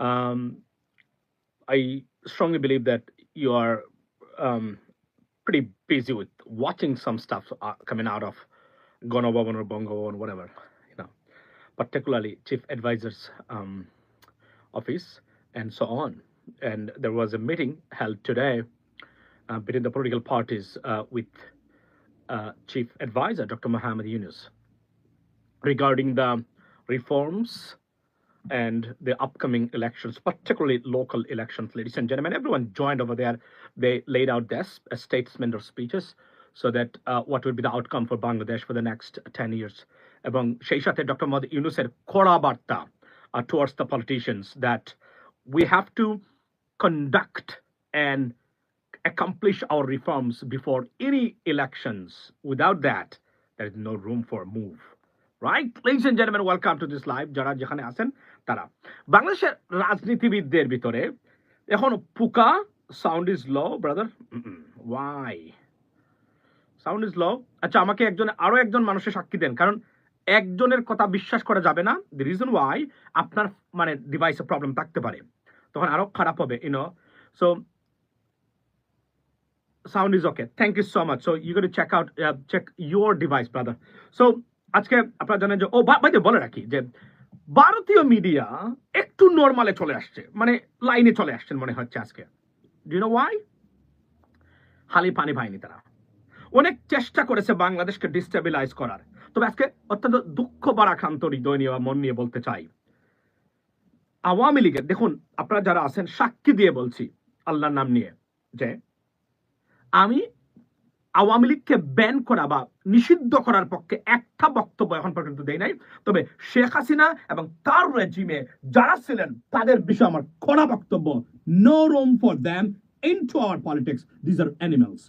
Um, I strongly believe that you are um, pretty busy with watching some stuff uh, coming out of Gonobhavan or Bongo or whatever, you know, particularly Chief Advisor's um, office and so on. And there was a meeting held today uh, between the political parties uh, with uh, Chief Advisor Dr. Mohammed Yunus regarding the reforms and the upcoming elections, particularly local elections, ladies and gentlemen. Everyone joined over there. They laid out their s- uh, statement or speeches so that uh, what would be the outcome for Bangladesh for the next 10 years. এবং সেই সাথে doctor Mohammad ইউনুসের কড়া বার্তা uh, towards the politicians that we have to conduct and accomplish our reforms before any elections. Without that, there is no room for a move. Right? Ladies and gentlemen, welcome to this live. যারা যেখানে আছেন তারা বাংলাদেশের রাজনীতিবিদদের ভিতরে এখন পুকা sound is low brother why sound is low আচ্ছা আমাকে একজন আরও একজন মানুষের সাক্ষী দেন কারণ একজনের কথা বিশ্বাস করা যাবে না দি রিজন ওয়াই আপনার মানে ডিভাইসে প্রবলেম থাকতে পারে তখন আরও খারাপ হবে you know so sound is okay. Thank you so much. So you got out, uh, check your device, brother. So আজকে আপনারা জানেন যে ও বাইতে বলে রাখি যে ভারতীয় মিডিয়া একটু নর্মালে চলে আসছে মানে লাইনে চলে আসছেন মনে হচ্ছে আজকে। ওয়াই হালি পানি পায়নি তারা। অনেক চেষ্টা করেছে বাংলাদেশকে ডিস্টেবিলাইজ করার। তবে আজকে অত্যন্ত দুঃখ বারাক্রান্ত হৃদয় নিয়ে মন নিয়ে বলতে চাই। আওয়ামী লীগের, দেখুন, আপনারা যারা আছেন, সাক্ষী দিয়ে বলছি আল্লাহর নাম নিয়ে যে আমি আওয়ামী লীগকে ব্যান করা বা নিষিদ্ধ করার পক্ষে একটা বক্তব্য এখন পর্যন্ত দেয় নাই। তবে শেখ হাসিনা এবং তার রেজিমে যারা ছিলেন, তাদের বিষয়ে আমার কড়া বক্তব্য no room for them in to our politics these are animals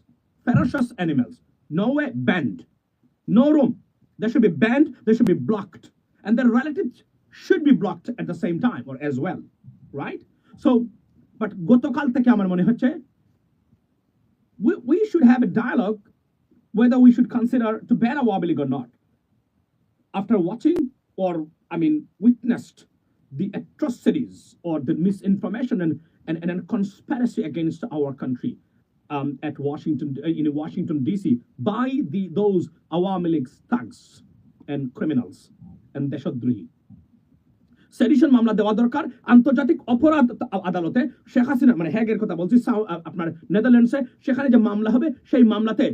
ferocious animals no way banned no room they should be banned they should be blocked and the relatives should be blocked at the same time or as well right so but গতকাল থেকে আমার মনে হচ্ছে we, we should have a dialogue whether we should consider to ban a League or not. After watching or, I mean, witnessed the atrocities or the misinformation and, and, and conspiracy against our country um, at Washington, uh, in Washington, D.C. by the, those Awami League thugs and criminals and Deshadrihi. Sedition মামলা দেওয়া দরকার। আন্তর্জাতিক অপরাধ আদালতে শেখ হাসিনা মানে হ্যাগের কথা বলছি আপনার নেদারল্যান্ডসে সেখানে যে মামলা হবে, সেই মামলাতে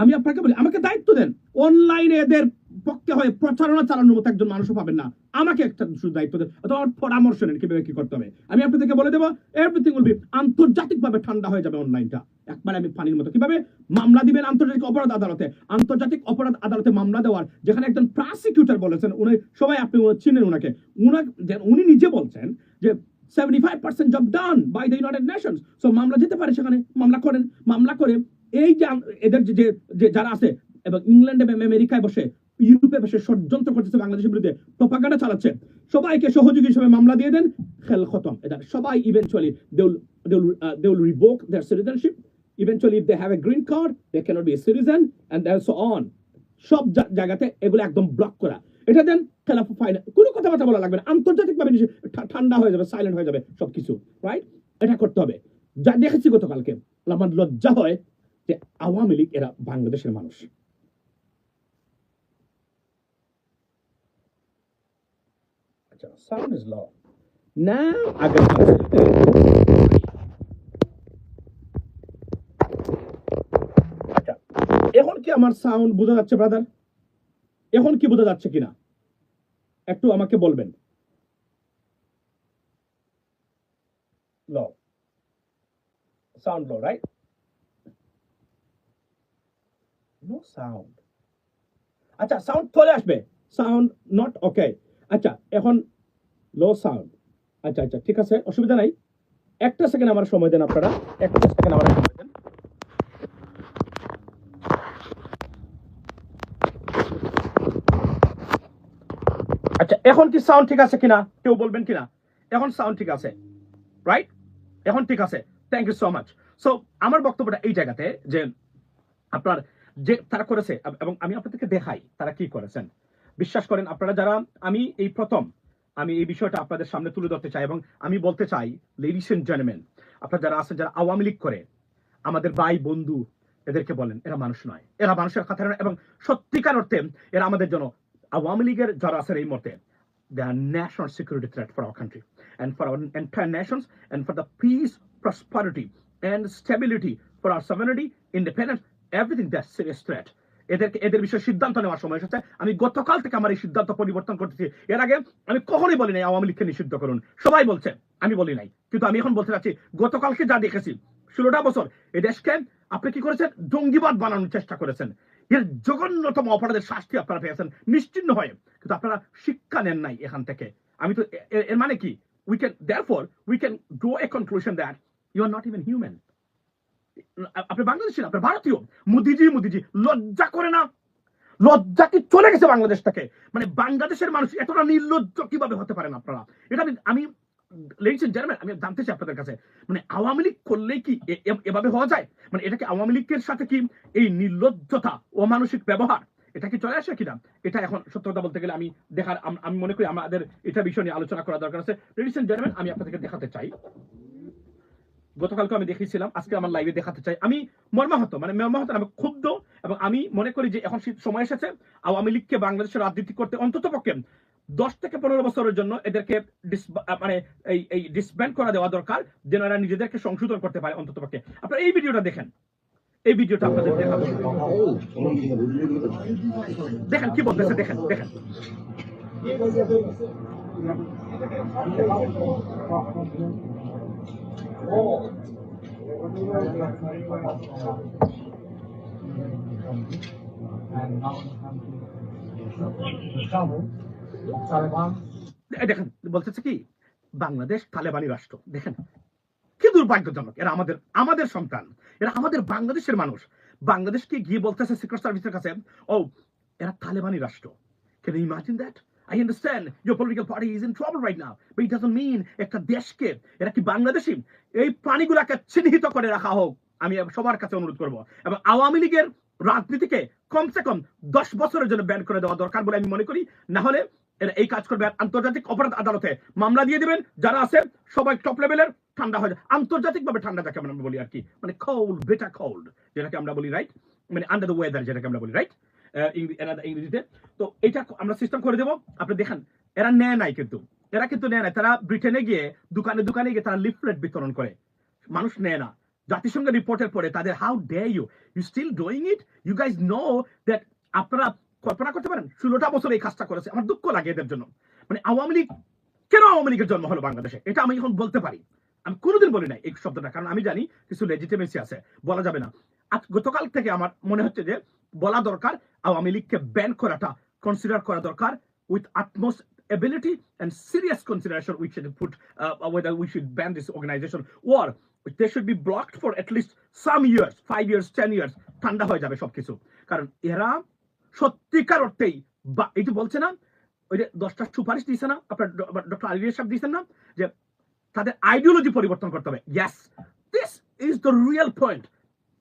আমি আপনাকে বলি, আমাকে দায়িত্ব দেন। অনলাইনে এদের পক্ষে হয়ে প্রচারণা চালানোর মতো একজন মানুষও পাবেন না। আমাকে একটা শুধু দায়িত্ব দেন, অথবা পরামর্শ নেন কীভাবে কি করতে হবে। আমি আপনাদেরকে বলে দেবো এভরিথিং উইল বি আন্তর্জাতিক ভাবে ঠান্ডা হয়ে যাবে অনলাইনটা একবারে আমি পানির মতো, কীভাবে? মামলা দিবেন আন্তর্জাতিক অপরাধ আদালতে। আন্তর্জাতিক অপরাধ আদালতে মামলা দেওয়ার, যেখানে একজন প্রসিকিউটর বলেছেন, উনি সবাই, আপনি চিনেন উনাকে। উনা যে- উনি নিজে বলছেন যে seventy five percent job done by the United Nations so মামলা যেতে পারে সেখানে, মামলা করেন। মামলা করে এই যে এদের যে- যারা আছে, এবং ইংল্যান্ডে আমেরিকায় বসে ইউরোপে বসে ষড়যন্ত্র করতেছে বাংলাদেশের বিরুদ্ধে প্রপাগান্ডা চালাচ্ছে। সবাইকে সহযোগী হিসেবে মামলা দিয়ে দেন, খেল খতম। এটা সবাই eventually they will they will they revoke their citizenship if they have a green card, they cannot be a citizen, and then so on সব জায়গাতে এগুলো একদম ব্লক করা। এটা দেন খেলাফ ফাইনাল কোনো কথাবার্তা বলা লাগবে না। আন্তর্জাতিক ভাবে ঠান্ডা হয়ে যাবে সাইলেন্ট হয়ে যাবে সবকিছু রাইট এটা করতে হবে। যা দেখেছি গতকালকে, আমার লজ্জা হয় যে আওয়ামী লীগ এরা বাংলাদেশের মানুষ। আচ্ছা সাউন্ড ইজ লো নাও আগে আচ্ছা এখন কি আমার সাউন্ড বোঝা যাচ্ছে ব্রাদার এখন কি বোঝা যাচ্ছে কিনা? একটু আমাকে বলবেন। Low sound low right no sound আচ্ছা সাউন্ড চলে আসবে। সাউন্ড নট ওকে আচ্ছা এখন লো সাউন্ড আচ্ছা আচ্ছা ঠিক আছে, অসুবিধা নাই। একটা সেকেন্ড আমার সময় দেন আপনারা। একটা সেকেন্ড আমার সময় দেন। আচ্ছা এখন কি সাউন্ড ঠিক আছে কিনা? কেউ বলবেন কিনা? এখন সাউন্ড ঠিক আছে। রাইট এখন ঠিক আছে। Thank you so much so আমার বক্তব্যটা এই জায়গাতে যে আপনার যে তারা করেছে, এবং আমি আপনাদেরকে দেখাই তারা কি করেছেন। বিশ্বাস করেন, আপনারা যারা, আমি এই প্রথম আমি এই বিষয়টা আপনাদের সামনে তুলে ধরতে চাই এবং আমি বলতে চাই লেডিস এন্ড জেন্টলম্যান আপনারা যারা আছেন, যারা আওয়ামী লীগ করে, আমাদের ভাই, বন্ধু, এদেরকে বলেন, এরা মানুষ নয়। এরা মানুষের কথা এবং সত্যিকার অর্থে এরা আমাদের জন্য, আওয়ামী লীগের যারা আছেন এই মুহূর্তে they national security threat for our country and for our entire nations and for the peace prosperity and stability for our sovereignty independence everything that serious threat এদেরকে, এদের বিষয়ে সিদ্ধান্ত নেওয়ার সময় এসেছে। আমি গতকাল থেকে আমার এই সিদ্ধান্ত পরিবর্তন করতেছি। এর আগে আমি কখনোই বলি নাই, আওয়ামী লীগকে নিষিদ্ধ করুন। সবাই বলছে, আমি বলি নাই। কিন্তু আমি এখন বলতে চাচ্ছি, গতকালকে যা দেখেছি, ষোলোটা বছর এই দেশকে আপনি কি করেছেন? জঙ্গিবাদ বানানোর চেষ্টা করেছেন। এর জঘন্যতম অপরাধের শাস্তি আপনারা পেয়েছেন, নিশ্চিন্ন হয়ে। কিন্তু আপনারা শিক্ষা নেন নাই এখান থেকে। আমি তো এর মানে কি? We can therefore we can draw a conclusion that you are not even human আপনি বাংলাদেশি না, আপনি ভারতীয়। মোদিজি মোদিজি, লজ্জা করে না? লজ্জা কি চলে গেছে বাংলাদেশ থেকে? মানে বাংলাদেশের মানুষ এতটা নির্লজ্জ কীভাবে হতে পারেন আপনারা? এটা আমি আমি জানতে চাই আপনাদের কাছে। মানে আওয়ামী লীগ করলেই কি এভাবে হওয়া যায়? মানে এটা কি আওয়ামী লীগের সাথে কি এই নির্লজ্জতা, অমানসিক ব্যবহার, এটা কি চলে আসে কিনা? এটা এখন সত্য কথা বলতে গেলে আমি দেখার, আমি মনে করি আমাদের এটা বিষয় নিয়ে আলোচনা করা দরকার আছে। লেডিস এন্ড জেন্টলম্যান আমি আপনাদেরকে দেখাতে চাই। গতকালকে আমি দেখিয়েছিলাম আজকে আমার লাইভে দেখাতে চাই আমি মর্মাহত মানে মর্মাহত আমি ক্ষুব্ধ এবং আমি মনে করি যে এখন সময় এসেছে আওয়ামী লীগকে বাংলাদেশের রাজনীতি করতে অন্তত পক্ষে দশ থেকে পনেরো বছরের জন্য এদেরকে মানে এই এই ডিসব্যান্ড করা দেওয়া দরকার যেন এরা নিজেদেরকে সংশোধন করতে পারে অন্তত পক্ষে আপনারা এই ভিডিওটা দেখেন এই ভিডিওটা আপনাদের দেখাবো দেখেন কি বলতেছে দেখেন দেখেন এই দেখেন, বলতেছে কি, বাংলাদেশ তালেবানি রাষ্ট্র। দেখেন, কি দুর্ভাগ্যজনক, এরা আমাদের আমাদের সন্তান, এরা আমাদের বাংলাদেশের মানুষ। বাংলাদেশকে গিয়ে বলতেছে সিক্রেট সার্ভিসের কাছে, ও, এরা তালেবানি রাষ্ট্র। Can imagine imagine I understand your political party is in trouble right now, but it doesn't mean একটা দেশকে এরা কি বাংলাদেশি? এই প্রাণীগুলাকে চিহ্নিত করে রাখা হোক আমি সবার কাছে অনুরোধ করব। এবং আওয়ামী লীগের রাজনীতিকে কমসে কম দশ বছরের জন্য ব্যান করে দেওয়া দরকার বলে আমি মনে করি। না হলে এরা এই কাজ করবে। আন্তর্জাতিক অপরাধ আদালতে মামলা দিয়ে দিবেন। যারা আছে সবাই টপ লেভেলের ঠান্ডা হয়ে যায় আন্তর্জাতিক ভাবে ঠান্ডা যাকে আমরা বলি আর কি? মানে কোল্ড বেটার কোল্ড যেটাকে আমরা বলি রাইট মানে আন্ডার দ্য ওয়েদার যেটাকে আমরা বলি রাইট ইংরেজিতে। তো এটা আমরা সিস্টেম করে দেবো। আপনি দেখেন, এরা নেয় নাই কিন্তু। এরা কিন্তু নেয় নাই। তারা ব্রিটেনে গিয়ে দোকানে দোকানে গিয়ে তারা লিফলেট বিতরণ করে। মানুষ নেয় না। জাতিসংঘ রিপোর্টের পরে তাদের how dare you you still doing it you guys know that আপনারা কল্পনা করতে পারেন, ষোলোটা বছর এই কাজটা করেছে। আমার দুঃখ লাগে এদের জন্য। মানে আওয়ামী লীগ, কেন আওয়ামী লীগের জন্ম হলো বাংলাদেশে? এটা আমি এখন বলতে পারি। আমি কোনোদিন বলি নাই এই শব্দটা, কারণ আমি জানি কিছু লেজিটিমেসি আছে। বলা যাবে না। আজ গতকাল থেকে আমার মনে হচ্ছে যে বলা দরকার আওয়ামী লীগকে ব্যান করাটা কনসিডার করা দরকার with utmost ability and serious consideration we should put uh, whether we should ban this organization or they should be blocked for at least some years five years ten ঠান্ডা হয়ে যাবে সবকিছু। কারণ এরা সত্যিকার অর্থেই বা এই যে বলছে না ওই যে দশটা সুপারিশ দিয়েছে না আপনার ডক্টর আলিয়া সাহেব দিয়েছেন না যে তাদের আইডিওলজি পরিবর্তন করতে হবে। Yes this is the real point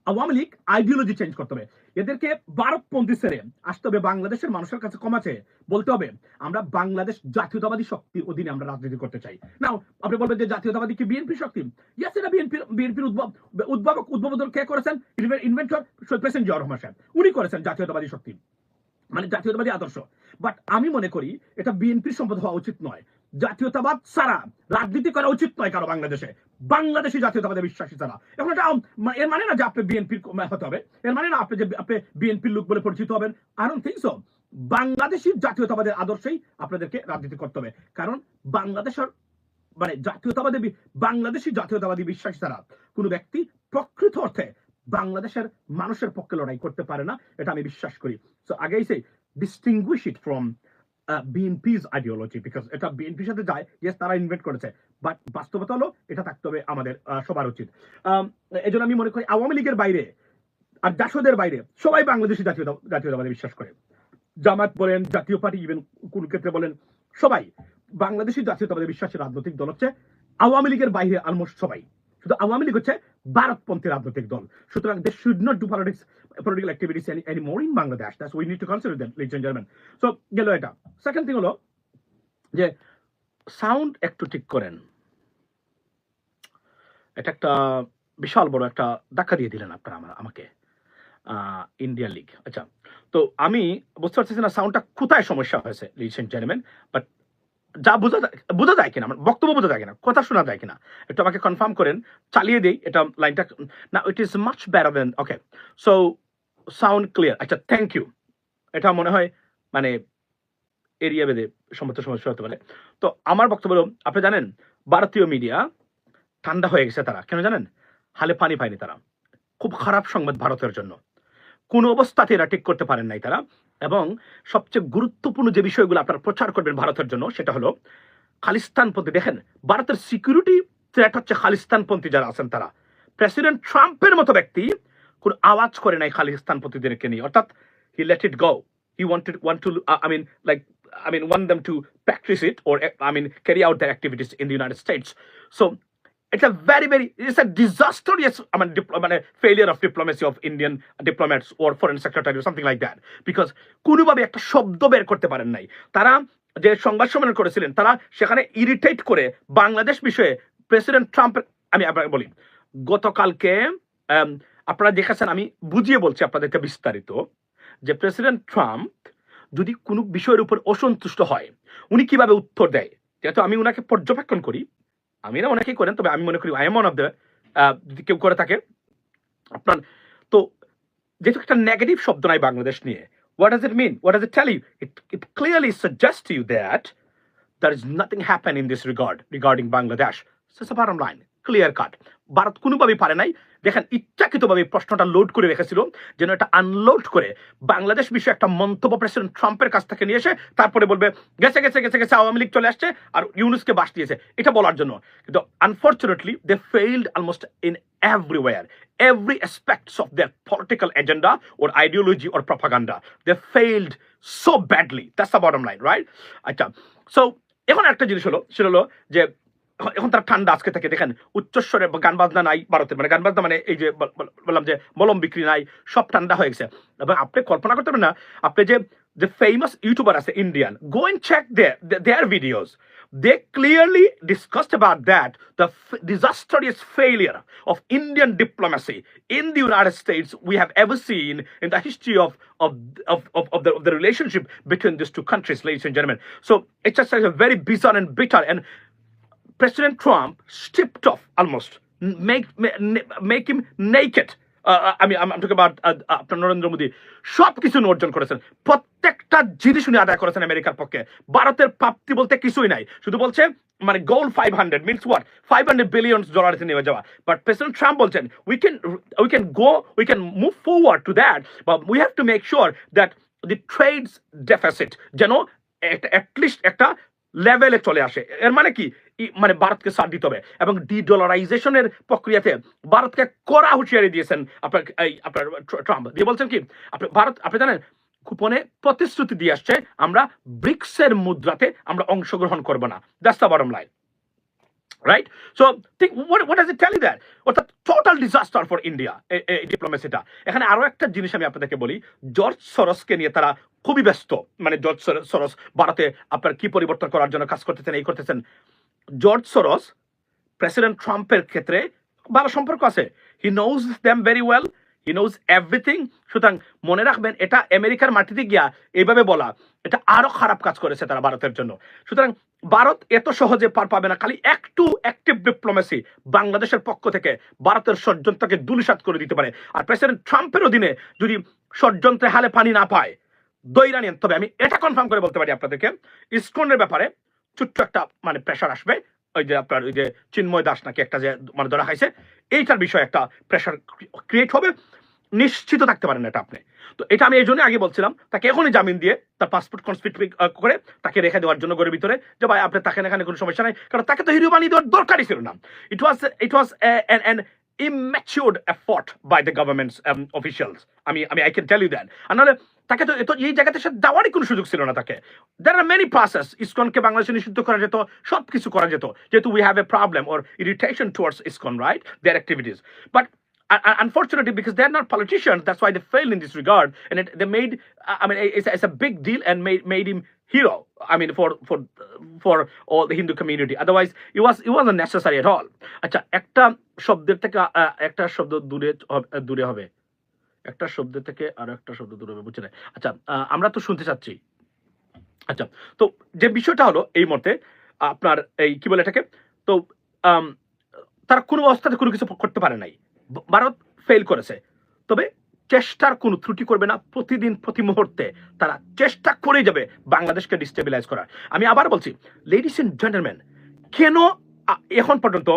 Awami League ideology change করতে হবে। এদেরকে ভারতপন্থী ছেড়ে আসতে হবে। বাংলাদেশের মানুষের কাছে কমাছে বলতে হবে, আমরা বাংলাদেশ জাতীয়তাবাদী শক্তির অধীনে আমরা রাজনীতি করতে চাই। নাও আপনি বলবেন যে জাতীয়তাবাদী কি বিএনপি শক্তি? এটা বিএনপি বিএনপির উদ্ভব উদ্ভাবক উদ্ভাবন কে করেছেন? ইনভেন্টর সৈয়দ প্রেসিডেন্ট জিয়া রহমান সাহেব। উনি করেছেন জাতীয়তাবাদী শক্তি। মানে জাতীয়তাবাদী আদর্শ। বাট আমি মনে করি এটা বিএনপির সম্পদ হওয়া উচিত নয়। জাতীয়তাবাদ ছাড়া রাজনীতি করা উচিত নয় কারও বাংলাদেশে। বাংলাদেশি জাতীয়তাবাদে বিশ্বাসী ছাড়া এখন এটা এর মানে না যে আপনি বিএনপির হতে হবে। এর মানে না আপনি যে আপনি বিএনপির লোক বলে পরিচিত হবেন। ডোন্ট থিংক সো জাতীয়তাবাদের আদর্শেই আপনাদেরকে রাজনীতি করতে হবে। কারণ বাংলাদেশের মানে জাতীয়তাবাদী বাংলাদেশি জাতীয়তাবাদী বিশ্বাসী ছাড়া কোনো ব্যক্তি প্রকৃত অর্থে বাংলাদেশের মানুষের পক্ষে লড়াই করতে পারে না, এটা আমি বিশ্বাস করি। সো আগেই সেই distinguish it from BNP's ideology because এটা বিএনপির সাথে যায় ইয়েস তারা ইনভেট করেছে বাট বাস্তবতা হলো এটা থাকতে হবে আমাদের সবার উচিত। এই আমি মনে করি আওয়ামী লীগের বাইরে আর জাসদের বাইরে সবাই বাংলাদেশি জাতীয়তা, জাতীয়তাবাদে বিশ্বাস করে। জামাত বলেন, জাতীয় পার্টি ইভেন কোন ক্ষেত্রে বলেন, সবাই বাংলাদেশি জাতীয়তাবাদে বিশ্বাসী রাজনৈতিক দল হচ্ছে আওয়ামী লীগের বাইরে অলমোস্ট সবাই। শুধু আওয়ামী লীগ হচ্ছে ভারতপন্থী রাজনৈতিক দল। সুতরাং they should not do politics political activities any any more in Bangladesh that's we need to consider that leads and so গেল এটা। সেকেন্ড থিং হলো যে সাউন্ড একটু ঠিক করেন। এটা একটা বিশাল বড় একটা ধাক্কা দিয়ে দিলেন আপনারা আমার, আমাকে। ইন্ডিয়া লিগ আচ্ছা তো আমি বুঝতে পারছি না সাউন্ডটা কোথায় সমস্যা হয়েছে লিডস এন্ড বাট যা বোঝা বোঝা যায় কিনা আমার বক্তব্য বোঝা যায় কিনা, কথা শোনা যায় কিনা, একটু আমাকে কনফার্ম করেন, চালিয়ে দিই, এটা লাইনটা না it is much better than okay so sound clear আচ্ছা থ্যাংক ইউ এটা মনে হয় মানে এরিয়া বেদে সমস্ত সমস্যা হতে পারে। তো, আমার বক্তব্য আপনি জানেন, ভারতীয় মিডিয়া ঠান্ডা হয়ে গেছে তারা, কেন জানেন? হালে পানি পায়নি তারা। খুব খারাপ সংবাদ ভারতের জন্য। কোনো অবস্থাতে এরা ঠিক করতে পারেন নাই তারা। এবং সবচেয়ে গুরুত্বপূর্ণ যে বিষয়গুলো আপনারা প্রচার করবেন ভারতের জন্য সেটা হলো খালিস্তানপন্থী। দেখেন ভারতের সিকিউরিটি থ্রেট হচ্ছে খালিস্তানপন্থী যারা আছেন তারা। প্রেসিডেন্ট ট্রাম্পের মতো ব্যক্তি কোন আওয়াজ করে নাই খালিস্তানপন্থীদেরকে নিয়ে। অর্থাৎ he let it go he wanted want to I mean like I mean, want them to practice it or, I mean, carry out their activities in the United States. So it's a very, very, it's a disastrous, I mean, dipl- I failure of diplomacy of Indian diplomats or foreign secretary or something like that. Because কোনোভাবে একটা শব্দ বের করতে পারেন নাই তারা যে সংবাদ সম্মেলন করেছিলেন তারা সেখানে ইরিটেট করে বাংলাদেশ বিষয়ে প্রেসিডেন্ট ট্রাম্পের আমি আপনাকে বলি গতকালকে আপনারা দেখেছেন আমি বুঝিয়ে বলছি আপনাদেরকে বিস্তারিত যে প্রেসিডেন্ট ট্রাম্প যদি কোনো বিষয়ের উপর অসন্তুষ্ট হয় উনি কীভাবে উত্তর দেয় যেহেতু আমি ওনাকে পর্যবেক্ষণ করি আমি না অনেকেই করেন, তবে আমি মনে করি I am one of the কেউ করে থাকে। আপনার, তো যেহেতু একটা নেগেটিভ শব্দ নাই বাংলাদেশ নিয়ে what does it mean what does it tell you it it clearly suggest you that there is nothing happen in this regard regarding Bangladesh বারম line clear cut Bharat কোনোভাবেই পারে নাই। দেখেন, ইচ্ছাকৃতভাবে প্রশ্নটা লোড করে রেখেছিল, যেন এটা আনলোড করে বাংলাদেশ বিষয়ে একটা মন্তব্য প্রেসিডেন্ট ট্রাম্পের কাছ থেকে নিয়ে এসে তারপরে বলবে, গেছে গেছে গেছে গেছে, আওয়ামী লীগ চলে আসছে আর ইউনুসকে বাস দিয়েছে। এটা বলার জন্য। কিন্তু unfortunately they failed almost in everywhere, every aspects of their political agenda or ideology or propaganda. They failed so badly. That's the bottom line, right? আচ্ছা so, এখন একটা জিনিস হলো, সেটা হলো যে এখন- তার ঠান্ডা আজকে থেকে দেখেন উচ্চস্বরে গান বাজনা নাই ভারতে মানে গান বাজনা মানে এই যে বল- বল- বললাম যে মলম বিক্রি নাই সব ঠান্ডা হয়ে গেছে এবং আপনি কল্পনা করতে পারেন না আপনি যে যে ফেমাস ইউটিউবার আছে Indian go and check their videos they clearly discussed about that the f- disastrous failure of Indian diplomacy in the United States we have ever seen in the history of of of, of, of the, of the relationship between these two countries, ladies and and bitter and President Trump stripped off almost, make make him naked. I mean, I'm, I'm talking about uh, uh, আপনার নরেন্দ্র মোদী। সব কিছু অর্জন করেছেন। প্রত্যেকটা জিনিস উনি আদায় করেছেন আমেরিকার পক্ষে। ভারতের প্রাপ্তি বলতে কিছুই নাই। শুধু বলছে মানে goal five hundred means what five hundred billion dollar নিয়ে যাওয়া। বাট প্রেসিডেন্ট ট্রাম্প বলছেন we can we can go we can move forward to that but we have to make sure that the trades deficit যেন at least একটা লেভেলে চলে আসে। এর মানে কি? মানে ভারতকে ছাড় দিতে হবে এবং ডি ডলারাইজেশনের প্রক্রিয়াতে ভারতকে কড়া হুঁশিয়ারি দিয়েছেন আপনার, এই আপনার ট্রাম্প। দিয়ে বলছেন কি, আপনি, ভারত, আপনি জানেন, কুপনে প্রতিশ্রুতি দিয়ে আসছে, আমরা ব্রিক্সের মুদ্রাতে আমরা অংশগ্রহণ করব না। That's the bottom line right so think what what does it tell অর্থাৎ টোটাল ডিজাস্টার ফর ইন্ডিয়া ডিপ্লোমেসিটা এখানে আরও একটা জিনিস আমি আপনাদেরকে বলি জর্জ সরসকে নিয়ে তারা খুবই ব্যস্ত। মানে জর্জ সর- সরস ভারতে আপনার কি পরিবর্তন করার জন্য কাজ করতেছেন, এই করতেছেন। জর্জ সরস প্রেসিডেন্ট ট্রাম্পের ক্ষেত্রে ভালো সম্পর্ক আছে। He knows them very well he knows everything সুতরাং মনে রাখবেন, এটা আমেরিকার মাটিতে গিয়া এইভাবে বলা, এটা আরও খারাপ কাজ করেছে তারা ভারতের জন্য। সুতরাং ভারত এত সহজে পার পাবে না, খালি একটু অ্যাক্টিভ ডিপ্লোমেসি বাংলাদেশের পক্ষ থেকে ভারতের ষড়যন্ত্রকে দুলিশাত করে দিতে পারে। আর প্রেসিডেন্ট ট্রাম্পের অধীনে যদি ষড়যন্ত্রে হালে পানি না পায় দৈরা নিন তবে আমি এটা কনফার্ম করে বলতে পারি আপনাদেরকে। ইসকনের ব্যাপারে ছোট্ট একটা মানে প্রেশার আসবে। ওই যে আপনার ওই যে চিন্ময় দাস নাকি একটা যে মানে ধরা খাইছে, এইটার বিষয়ে একটা প্রেশার ক্রিয়েট হবে। নিশ্চিত থাকতে পারেন এটা আপনি। তো এটা আমি এই জন্য আগে বলছিলাম, তাকে এখনই জামিন দিয়ে তার পাসপোর্ট কনস্পিট করে তাকে রেখে দেওয়ার জন্য ঘরের ভিতরে যে ভাই আপনি তাকে এখানে কোনো সমস্যা নাই, কারণ তাকে তো হিরো বানিয়ে দেওয়ার দরকারই ছিল না। It was it was an imatured effort by the government's um, officials. I mean, I mean, I can tell you that. আর নাহলে তাকে তো এত এই জায়গাতে সে যাওয়ারই কোনো সুযোগ ছিল না তাকে there are many process ইসকনকে বাংলাদেশে নিষিদ্ধ করা যেত সব কিছু করা যেত যেহেতু we have a problem or irritation towards ISKCON right their activities but un- un- unfortunately because they're not politicians that's why they failed in this regard and it, they made i mean it's, a- it's a big deal and made, made him hero. I mean, for for for all the Hindu community. Otherwise, it was it wasn't necessary at all. আচ্ছা একটা শব্দের থেকে একটা শব্দ দূরে দূরে হবে একটা শব্দ থেকে আর একটা শব্দ দূরে হবে বুঝছে না আচ্ছা আমরা তো শুনতে চাচ্ছি আচ্ছা তো যে বিষয়টা হলো এই মুহূর্তে আপনার এই কি বলে এটাকে তো তারা কোনো অবস্থাতে কোনো কিছু করতে পারে নাই ভারত ফেল করেছে তবে চেষ্টার কোনো ত্রুটি করবে না। প্রতিদিন, প্রতি মুহূর্তে তারা চেষ্টা করে যাবে বাংলাদেশকে ডিস্টেবিলাইজ করার। আমি আবার বলছি লেডিস এন্ড জেন্টেলম্যান কেন এখন পর্যন্ত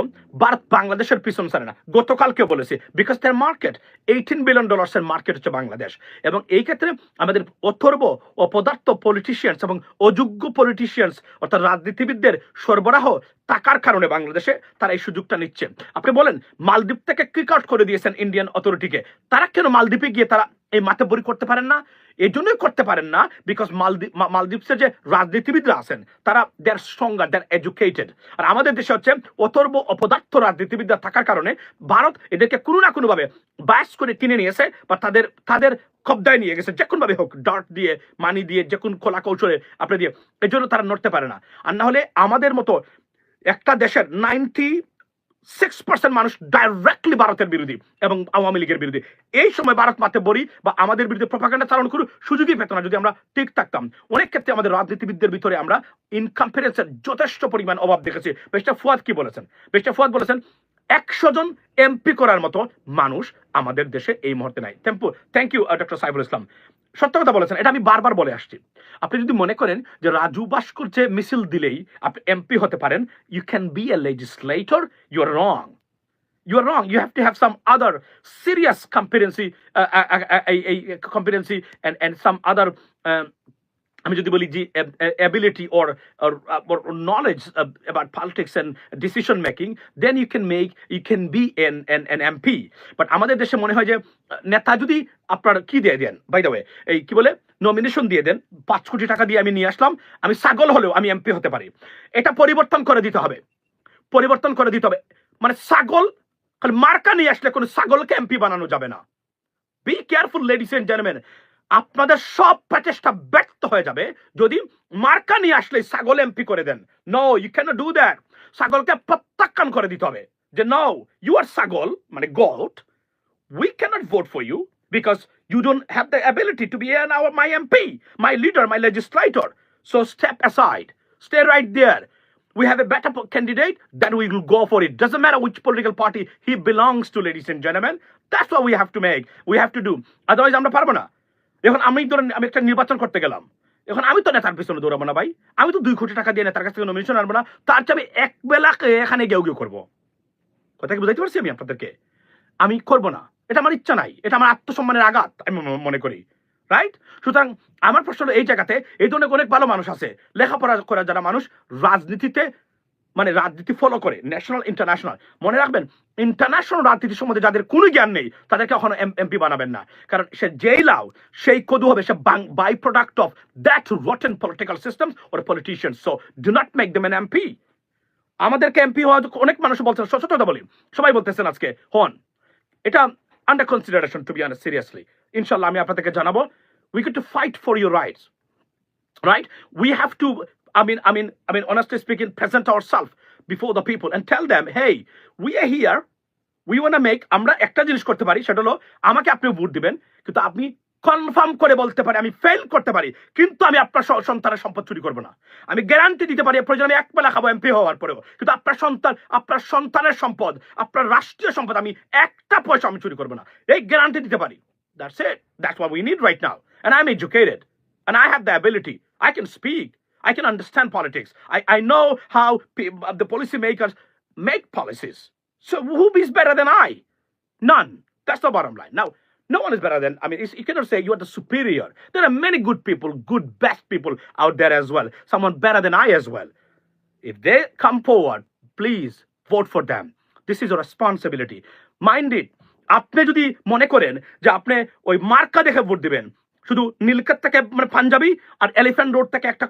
ভারত বাংলাদেশের পিছন ছাড়ে না। গতকালকে বলেছে বিকজ তার মার্কেট এইটিন বিলিয়ন ডলার্সের মার্কেট হচ্ছে বাংলাদেশ। এবং এই ক্ষেত্রে আমাদের অথর্ব অপদার্থ পলিটিশিয়ানস এবং অযোগ্য পলিটিশিয়ানস অর্থাৎ রাজনীতিবিদদের সরবরাহ টাকার কারণে বাংলাদেশে তারা এই সুযোগটা নিচ্ছে। আপনি বলেন মালদ্বীপ থেকে কিক আউট করে দিয়েছেন ইন্ডিয়ান অথরিটিকে তারা কেন মালদ্বীপে গিয়ে তারা এই মাথাবরি করতে পারেন না? এই জন্যই করতে পারেন না বিকজ মালদ্বীপ মালদ্বীপসের যে রাজনীতিবিদরা আছেন, তারা দেয়ার স্ট্রঙ্গার দেয়ার এডুকেটেড আর আমাদের দেশে হচ্ছে অতর্ব অপদার্থ রাজনীতিবিদরা থাকার কারণে ভারত এদেরকে কোনো না কোনোভাবে বায়াস করে কিনে নিয়েছে বা তাদের তাদের কবদায় নিয়ে গেছে যে কোনোভাবে হোক ডার্ট দিয়ে মানি দিয়ে যে কোন খোলা কৌশলে আপনি দিয়ে এই জন্য তারা নড়তে পারে না। আর না হলে আমাদের মতো একটা দেশের নাইনটি সিক্স পার্সেন্ট মানুষ ডাইরেক্টলি ভারতের বিরোধী এবং আওয়ামী লীগের বিরোধী। এই সময় ভারত মাতে বড়ি বা আমাদের বিরুদ্ধে প্রপাগান্ডা চালানো কোনো সুযোগই পেত না যদি আমরা ঠিক থাকতাম। অনেক ক্ষেত্রে আমাদের রাজনীতিবিদদের ভিতরে আমরা ইনকম্পারেন্সের যথেষ্ট পরিমাণ অভাব দেখেছি। বেশটা ফুয়াদ কি বলেছেন? বেশটা ফুয়াদ বলেছেন, একশো জন এমপি করার মতো মানুষ আমাদের দেশে এই মুহূর্তে নাই। Thank you doctor Saiful Islam. সত্য কথা বলেছেন এটা আমি বারবার বলে আসছি আপনি যদি মনে করেন যে রাজু ভাস্কর যে মিছিল দিলেই আপনি এমপি হতে পারেন you can be a legislator you are wrong you are wrong. You have to have some other serious competency competency and and some a, আমি যদি বলি যে or knowledge uh, about politics and decision making, then you can make you can be an an, an MP. But আমাদের দেশে মনে হয় যে নেতা যদি আপনার কি দিয়ে দেন? বাই দ্য ওয়ে এই কি বলে? নমিনেশন দিয়ে দেন। পাঁচ কোটি টাকা দিয়ে আমি নিয়ে আসলাম। আমি ছাগল হলেও আমি এমপি হতে পারি। এটা পরিবর্তন করে দিতে হবে। পরিবর্তন করে দিতে হবে। মানে ছাগল খালি মার্কা নিয়ে আসলে কোনো ছাগলকে এমপি বানানো যাবে না। Be careful ladies and gentleman আপনাদের সব প্রচেষ্টা ব্যর্থ হয়ে যাবে যদি মার্কা নিয়ে আসলে ছাগল এমপি করে দেন no you can do that ছাগলকে প্রত্যাখ্যান করে দিতে হবে যে নো ইউ আর ছাগল মানে got we cannot vote for you because you don't have the ability to be an our my MP, my leader, my legislator. So step aside, stay right there. We have a better candidate, then we will go for it. Doesn't matter which political party he belongs to, ladies and gentlemen. That's what we have to make. We have to do. Otherwise, আমরা পারব না এখন আমি ধরেন, আমি একটা নির্বাচন করতে গেলাম। এখন আমি তো নেতার পিছনে দৌড়াবো না ভাই। আমি তো দুই কোটি টাকা দিয়ে নেতার কাছ থেকে নমিনেশন আনব না। তার চেয়ে আমি এক বেলাকে এখানে গেউ গেউ করব। কথা কি বুঝাইতে পারছি আমি আপনাদেরকে? আমি করব না। এটা আমার ইচ্ছা নাই। এটা আমার আত্মসম্মানের আঘাত, আমি মনে করি। রাইট সুতরাং আমার প্রশ্ন এই জায়গাতে এই ধরনের অনেক ভালো মানুষ আছে। লেখাপড়া করা যারা মানুষ, রাজনীতিতে মানে রাজনীতি ফলো করে ন্যাশনাল ইন্টারন্যাশনাল মনে রাখবেন ইন্টারন্যাশনাল রাজনীতি সম্বন্ধে যাদের কোনো জ্ঞান নেই তাদেরকে কখনো এমপি বানাবেন না। কারণ সে যেই লাও সেই কদু হবে সে by product of that rotten political system or politician so do not make them an MP আমাদেরকে এমপি হওয়া অনেক মানুষ বলছেন কথা বলি। সবাই বলতেছেন আজকে হন। এটা under consideration to be on seriously ইনশাল্লাহ আমি আপনাদেরকে জানাব we get to fight for your rights right? We have to, I mean, I mean, I mean, honestly speaking, present ourselves before the people and tell them, hey, we are here. We want to make, আমরা একটা জিনিস করতে পারি সেটা হলো আমাকে আপনি vote দিবেন কিন্তু আপনি কনফার্ম করে বলতে পারি আমি ফেল করতে পারি কিন্তু আমি আপনার সন্তানের সম্পদ চুরি করব না। আমি গ্যারান্টি দিতে পারি প্রয়োজন আমি এক বেলা খাব এমপি হওয়ার পরেও। কিন্তু আপনার সন্তান আপনার সন্তানের সম্পদ আপনার রাষ্ট্রীয় সম্পদ আমি একটা পয়সা আমি চুরি করব না। এই গ্যারান্টি দিতে পারি। That's it that's what we need right now. And I'm educated. And I have the ability. I can speak. I can understand politics. I, I know how pe- the policymakers make policies. So who is better than I? None. That's the bottom line. Now, no one is better than, I mean, it's, you cannot say you are the superior. There are many good people, good, best people out there as well. Someone better than I as well. If they come forward, please vote for them. This is a responsibility. Mind it. আপনি যদি মনে করেন যে আপনি ওই মার্কা দেখে vote দিবেন শুধু নীলকাত থেকে মানে পাঞ্জাবি আর এলিফ্যান্ট রোড থেকে একটা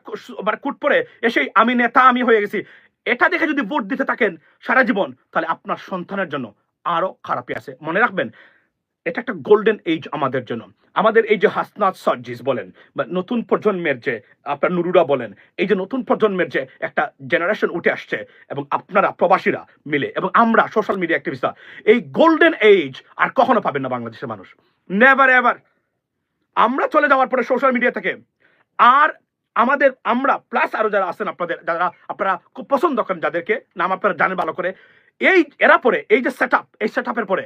মানে কুট পরে এসেই আমি নেতা, আমি হয়ে গেছি। এটা দেখে যদি ভোট দিতে থাকেন সারা জীবন, তাহলে আপনার সন্তানের জন্য আরও খারাপই আছে। মনে রাখবেন, এটা একটা গোল্ডেন এজ আমাদের জন্য। আমাদের এই যে হাসনাত সর্জিস বলেন, বা নতুন প্রজন্মের যে আপনার নুরুরা বলেন, এই যে নতুন প্রজন্মের যে একটা জেনারেশন উঠে আসছে এবং আপনারা প্রবাসীরা মিলে, এবং আমরা সোশ্যাল মিডিয়া অ্যাক্টিভিস্টরা এই গোল্ডেন এজ আর কখনো পাবেন না বাংলাদেশের মানুষ। নেভার এভার আমরা চলে যাওয়ার পরে সোশ্যাল মিডিয়া থেকে আর আমাদের, আমরা প্লাস আরও যারা আছেন আপনাদের, যারা আপনারা খুব পছন্দ করেন যাদেরকে, নাম আপনারা জানেন ভালো করে, এই এরা পরে, এই যে সেট এই সেট পরে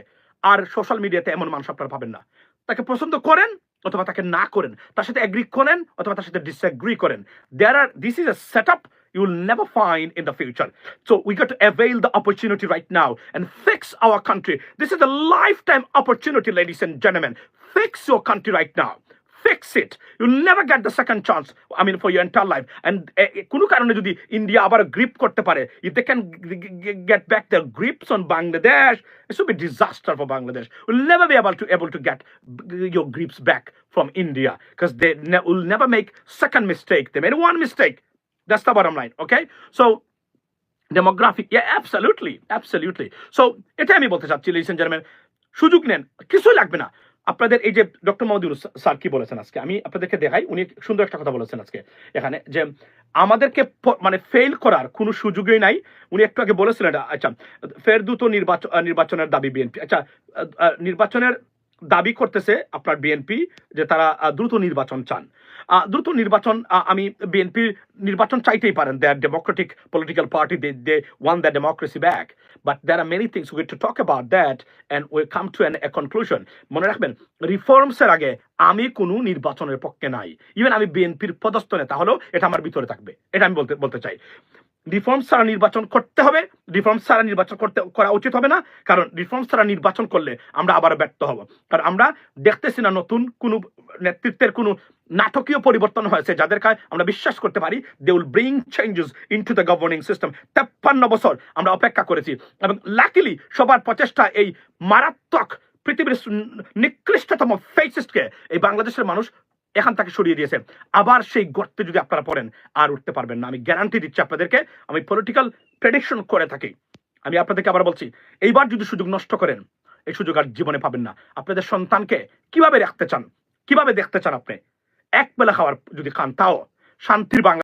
আর সোশ্যাল মিডিয়াতে এমন মানুষ আপনারা পাবেন না। তাকে পছন্দ করেন অথবা তাকে না করেন, তার সাথে অ্যাগ্রি করেন অথবা তার সাথে ডিসঅ্যাগ্রি করেন। There are this is a set up you will never find in the future. So we got to avail the opportunity right now and fix our country. This is a lifetime opportunity, ladies and gentlemen. Fix your country right now. Fix it. You'll never get the second chance. I mean, for your entire life. And eh, eh, কোনো কারণে যদি India আবার grip করতে পারে if they can g- g- g- get back their grips on Bangladesh, it will be disaster for Bangladesh. We'll never be able to able to get b- your grips back from India because they ne- will never make That's the bottom line. Okay, so demographic absolutely absolutely so এটা আমি বলতে চাচ্ছি listen gentleman সুযোগ নেন কিছুই লাগবে না। আপনাদের এই যে ডক্টর মোহাম্মদ স্যার কি বলেছেন আজকে? আমি আপনাদেরকে দেখাই উনি সুন্দর একটা কথা বলেছেন আজকে এখানে যে আমাদেরকে মানে ফেল করার কোনো সুযোগই নাই। উনি একটু আগে বলেছিলেন আচ্ছা ফের দ্রুত নির্বাচন নির্বাচনের দাবি বিএনপি আচ্ছা নির্বাচনের দাবি করতেছে আপনার বিএনপি যে তারা দ্রুত নির্বাচন চান। দ্রুত নির্বাচন আমি বিএনপির নির্বাচন চাইতেই পারেন। They democratic political party they they won the democracy back but there are many things we'd to talk about that and we come to an a conclusion মনে রাখবেন রিফর্মসের আগে আমি কোনো নির্বাচনের পক্ষে নাই। ইভেন আমি বিএনপির পদস্থ নেতা হলেও এটা আমার ভিতরে থাকবে। এটা আমি বলতে বলতে চাই। রিফর্ম ছাড়া নির্বাচন করতে হবে রিফর্ম ছাড়া নির্বাচন করতে, করা উচিত হবে না, কারণ রিফর্ম ছাড়া নির্বাচন করলে আমরা আবার ব্যর্থ হব। কারণ আমরা দেখতেছি না নতুন কোনো নেতৃত্বের কোনো নাটকীয় পরিবর্তন হয়েছে যাদের কাছে আমরা বিশ্বাস করতে পারি they will bring changes into the governing system তেপ্পান্ন বছর আমরা অপেক্ষা করেছি এবং লাকিলি সবার প্রচেষ্টা এই মারাত্মক পৃথিবীর নিকৃষ্টতম ফেসিস্টকে এই বাংলাদেশের মানুষ এখান থেকে সরিয়ে দিয়েছে। আবার সেই গর্তে যদি আপনারা পড়েন, আর উঠতে পারবেন না। আমি গ্যারান্টি দিচ্ছি আপনাদেরকে, আমি পলিটিক্যাল প্রেডিকশন করে থাকি। আমি আপনাদেরকে আবার বলছি, এইবার যদি সুযোগ নষ্ট করেন, এই সুযোগ আর জীবনে পাবেন না। আপনাদের সন্তানকে কীভাবে রাখতে চান? কীভাবে দেখতে চান আপনি? এক বেলা খাওয়ার যদি খান, তাও শান্তির বাংলা